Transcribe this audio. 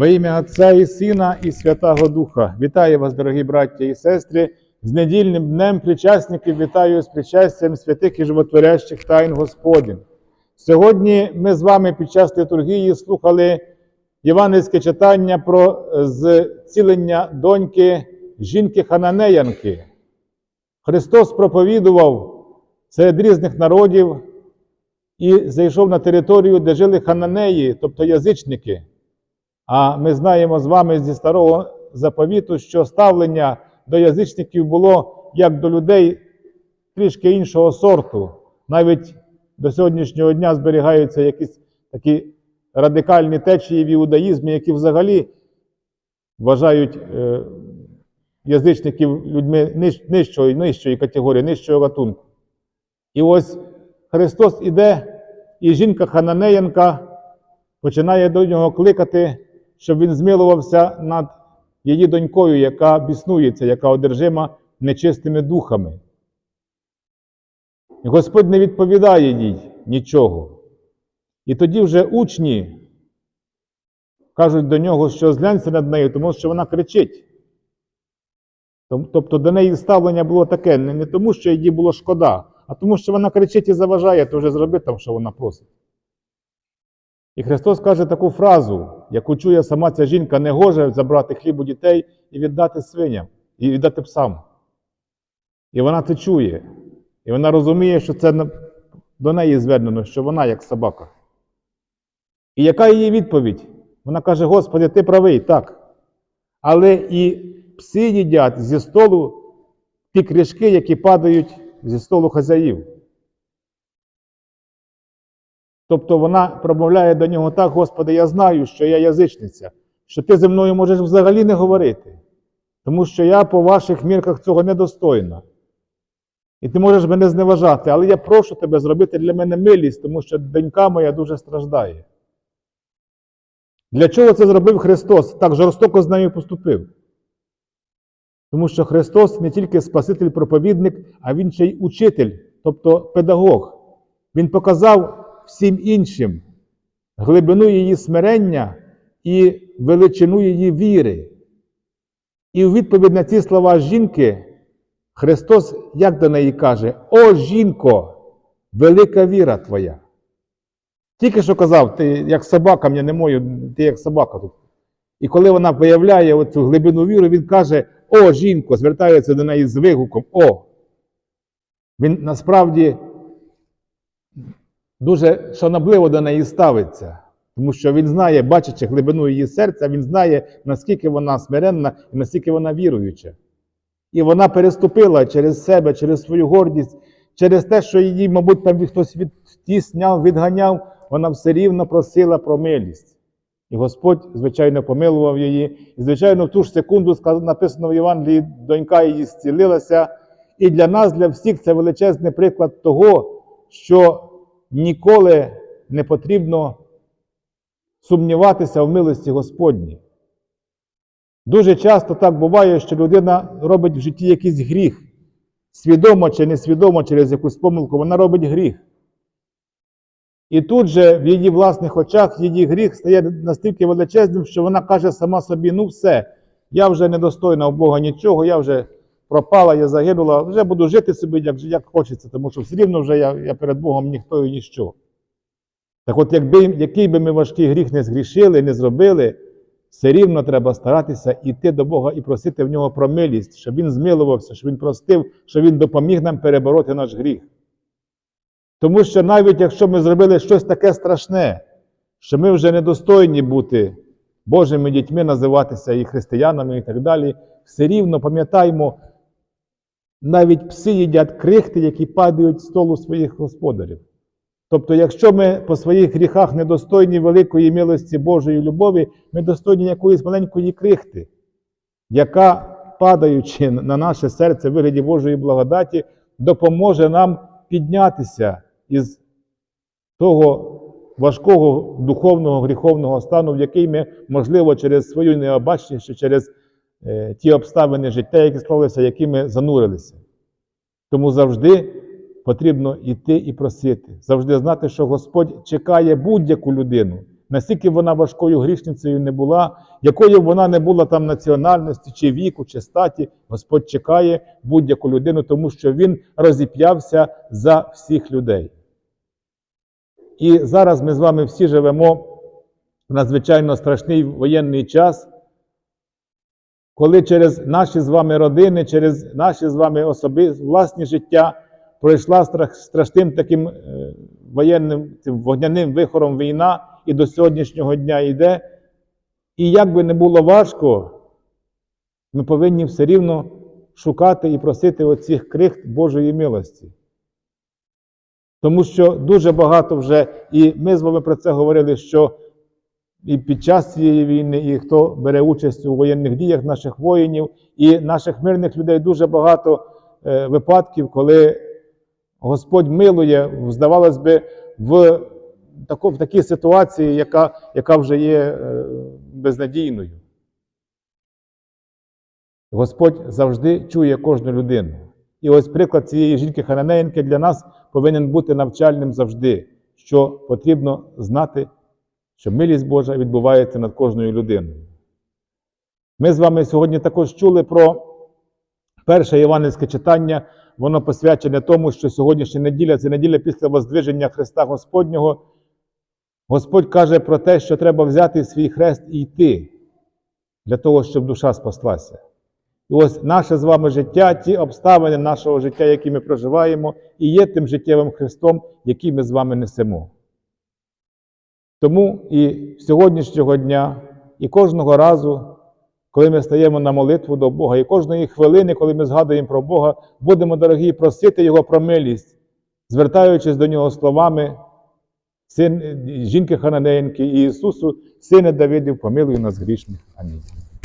Во ім'я Отця і Сина, і Святого Духа. Вітаю вас, дорогі браття і сестри, з недільним днем причасників вітаю з причастям святих і животворящих тайн Господень. Сьогодні ми з вами під час літургії слухали євангельське читання про е, зцілення доньки жінки Хананеянки. Христос проповідував серед різних народів і зайшов на територію, де жили хананеї, тобто язичники. А ми знаємо з вами зі старого заповіту, що ставлення до язичників було як до людей трішки іншого сорту. Навіть до сьогоднішнього дня зберігаються якісь такі радикальні течії в іудаїзмі, які взагалі вважають е, язичників людьми ниж- нижчої, нижчої категорії, нижчого гатунку. І ось Христос іде, і жінка Хананеянка починає до нього кликати, щоб він змилувався над її донькою, яка біснується, яка одержима нечистими духами. І Господь не відповідає їй нічого. І тоді вже учні кажуть до нього, що зглянься над нею, тому що вона кричить. Тобто до неї ставлення було таке, не, тому, що їй було шкода, а тому, що вона кричить і заважає, то вже зроби там, що вона просить. І Христос каже таку фразу, яку чує сама ця жінка, не гоже забрати хліб у дітей і віддати свиням, і віддати псам. І вона це чує. І вона розуміє, що це до неї звернено, що вона як собака. І яка її відповідь? Вона каже: Господи, ти правий, так. Але і пси їдять зі столу ті кришки, які падають зі столу хазяїв. Тобто вона промовляє до нього так, Господи, я знаю, що я язичниця, що ти зі мною можеш взагалі не говорити, тому що я по ваших мірках цього недостойна. І ти можеш мене зневажати, але я прошу тебе зробити для мене милість, тому що донька моя дуже страждає. Для чого це зробив Христос? Так жорстоко з нею поступив. Тому що Христос не тільки Спаситель-проповідник, а Він ще й учитель, тобто педагог. Він показав всім іншим глибину її смирення і величину її віри. І у відповідь на ці слова жінки Христос як до неї каже: О жінко, велика віра твоя. Тільки що казав, ти як собака, мені не мою, ти як собака тут. І коли вона виявляє оцю глибину віри, він каже: О, жінко, звертається до неї з вигуком О. Він насправді дуже шанобливо до неї ставиться, тому що він знає, бачачи глибину її серця, він знає, наскільки вона смиренна і наскільки вона віруюча. І вона переступила через себе, через свою гордість, через те, що її, мабуть, там хтось відтісняв, відганяв, вона все рівно просила про милість. І Господь, звичайно, помилував її. І, звичайно, в ту ж секунду написано в Євангелії, донька її зцілилася. І для нас, для всіх, це величезний приклад того, що ніколи не потрібно сумніватися в милості Господній. Дуже часто так буває, що людина робить в житті якийсь гріх. Свідомо чи несвідомо через якусь помилку, вона робить гріх. І тут же в її власних очах її гріх стає настільки величезним, що вона каже сама собі: ну все, я вже недостойна у Бога нічого, я вже пропала, я загинула, вже буду жити собі, як, як хочеться, тому що все рівно вже я, я перед Богом ніхто і ніщо. Так от, якби, який би ми важкий гріх не згрішили, не зробили, все рівно треба старатися йти до Бога і просити в нього про милість, щоб Він змилувався, щоб Він простив, щоб Він допоміг нам перебороти наш гріх. Тому що навіть якщо ми зробили щось таке страшне, що ми вже недостойні бути Божими дітьми, називатися і християнами, і так далі, все рівно пам'ятаємо, навіть пси їдять крихти, які падають з столу своїх господарів. Тобто, якщо ми по своїх гріхах недостойні великої милості Божої любові, ми достойні якоїсь маленької крихти, яка, падаючи на наше серце в вигляді Божої благодаті, допоможе нам піднятися із того важкого духовного гріховного стану, в який ми, можливо, через свою необачність, через ті обставини життя, які склалися, які ми занурилися. Тому завжди потрібно йти і просити, завжди знати, що Господь чекає будь-яку людину, Наскільки вона важкою грішницею не була, якою вона не була там національності, чи віку, чи статі, Господь чекає будь-яку людину, тому що Він розіп'явся за всіх людей. І зараз ми з вами всі живемо в надзвичайно страшний воєнний час, коли через наші з вами родини, через наші з вами особи, власні життя пройшла страх- страшним таким е, воєнним цим вогняним вихором війна і до сьогоднішнього дня йде. І як би не було важко, ми повинні все рівно шукати і просити оцих крихт Божої милості. Тому що дуже багато вже, і ми з вами про це говорили, що і під час цієї війни, і хто бере участь у воєнних діях наших воїнів, і наших мирних людей дуже багато е, випадків, коли Господь милує, здавалось би, в, тако, в такій ситуації, яка, яка вже є е, безнадійною. Господь завжди чує кожну людину. І ось приклад цієї жінки Хананеєнки для нас повинен бути навчальним завжди, що потрібно знати, що милість Божа відбувається над кожною людиною. Ми з вами сьогодні також чули про перше євангельське читання, воно посвячене тому, що сьогоднішня неділя це неділя після воздвиження Христа Господнього. Господь каже про те, що треба взяти свій хрест і йти для того, щоб душа спаслася. І ось наше з вами життя, ті обставини нашого життя, які ми проживаємо, і є тим життєвим Христом, який ми з вами несемо. Тому і сьогоднішнього дня, і кожного разу, коли ми стаємо на молитву до Бога, і кожної хвилини, коли ми згадуємо про Бога, будемо, дорогі, просити Його про милість, звертаючись до Нього словами син, жінки Хананеєнки і Ісусу, Сине Давидів, помилуй нас грішних. Амінь.